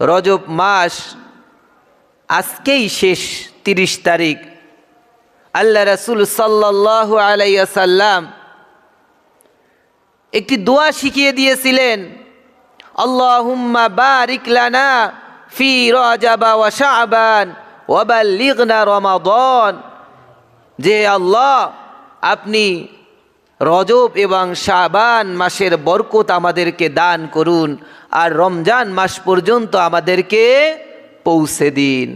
রজব মাস আজকেই শেষ, তিরিশ তারিখ। আল্লাহ রসুল সাল্লাহ আলাইসাল্লাম একটি দোয়া শিখিয়ে দিয়েছিলেন, আল্লাহুম্মা বারিক লানা ফি রজাবা ওয়া শাবান ওয়া বাল্লিগনা রমাদান। যে আল্লাহ, আপনি রজব এবং শাবান মাসের বরকত আমাদেরকে দান করুন, আর রমজান মাস পর্যন্ত আমাদেরকে পৌঁছে দিন।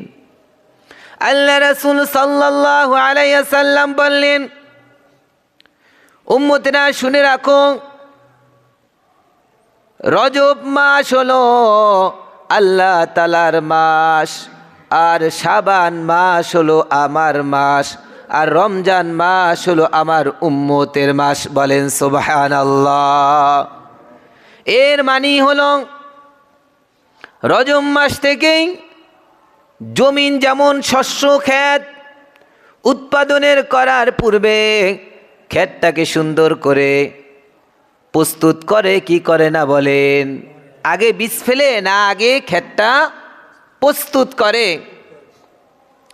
আল্লাহ রসুল সাল্লাহ আলাইসাল্লাম বললেন, উম্মতেরা, শুনে রাখো, রজব মাস হলো আল্লাহ তালার মাস, আর শাবান মাস হলো আমার মাস। আর রমজান মাস হলো আমার উম্মতের মাস বলেন সুবহান আল্লাহ এর মানি হলো রজম মাস থেকেই জমিন যেমন শস্য ক্ষেত উৎপাদনের করার পূর্বে ক্ষেতটাকে সুন্দর করে প্রস্তুত করে কি করে না বলেন? আগে বীজ ফেলে না আগে ক্ষেতটা প্রস্তুত করে?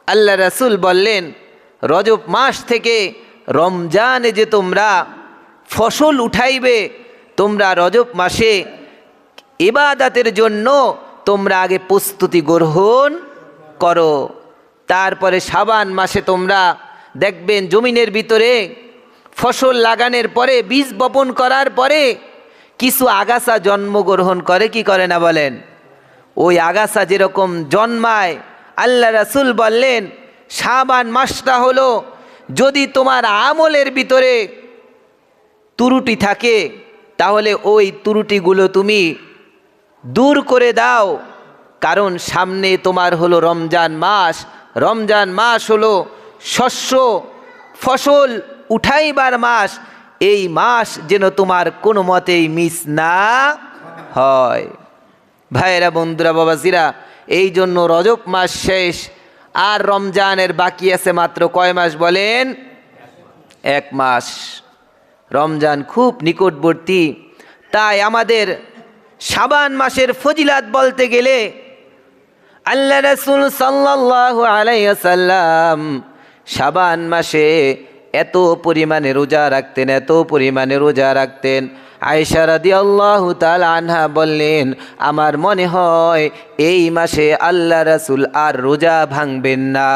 আল্লাহ রাসুল বললেন রজব মাস থেকে রমজানে যে তোমরা ফসল উঠাইবে, তোমরা রজব মাসে ইবাদাতের জন্য তোমরা আগে প্রস্তুতি গ্রহণ করো। তারপরে সাবান মাসে তোমরা দেখবেন জমিনের ভিতরে ফসল লাগানোর পরে, বীজ বপন করার পরে কিছু আগাছা জন্মগ্রহণ করে, কি করে না বলেন? ওই আগাছা যেরকম জন্মায়, আল্লাহ রাসুল বললেন সাবান মাসটা হলো যদি তোমার আমলের ভিতরে তুরুটি থাকে, তাহলে ওই তুরুটিগুলো তুমি দূর করে দাও। কারণ সামনে তোমার হলো রমজান মাস। রমজান মাস হলো শস্য ফসল উঠাইবার মাস। এই মাস যেন তোমার কোনো মতেই মিস না হয়। ভাইয়েরা, বন্ধুরা, বাবাজিরা এই জন্য রজব মাস শেষ। আর রমজানের বাকি আছে মাত্র কয় মাস বলেন? এক মাস। রমজান খুব নিকটবর্তী। তাই আমাদের সাবান মাসের ফজিলাত বলতে গেলে আল্লাহ রসুল সাল্লাহ আলাইসাল্লাম সাবান মাসে এত পরিমাণে রোজা রাখতেন, এত পরিমাণে রোজা রাখতেন। আয়সা রাদি আল্লাহ তাল আনহা বললেন, আমার মনে হয় এই মাসে আল্লাহ রাসুল আর রোজা ভাঙবেন না।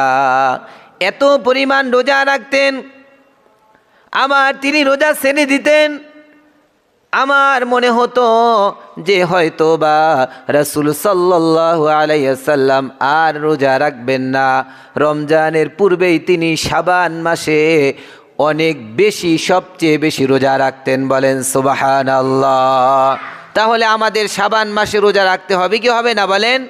এত পরিমাণ রোজা রাখতেন, আমার তিনি রোজা শ্রেণি দিতেন আমার মনে হতো যে হয়তো বা রসুল সাল্লাহ আলাইসাল্লাম আর রোজা রাখবেন না। রমজানের পূর্বেই তিনি সাবান মাসে অনেক বেশি, সবচেয়ে বেশি রোজা রাখতেন বলেন সুবাহান আল্লাহ তাহলে আমাদের সাবান মাসে রোজা রাখতে হবে কি হবে না বলেন?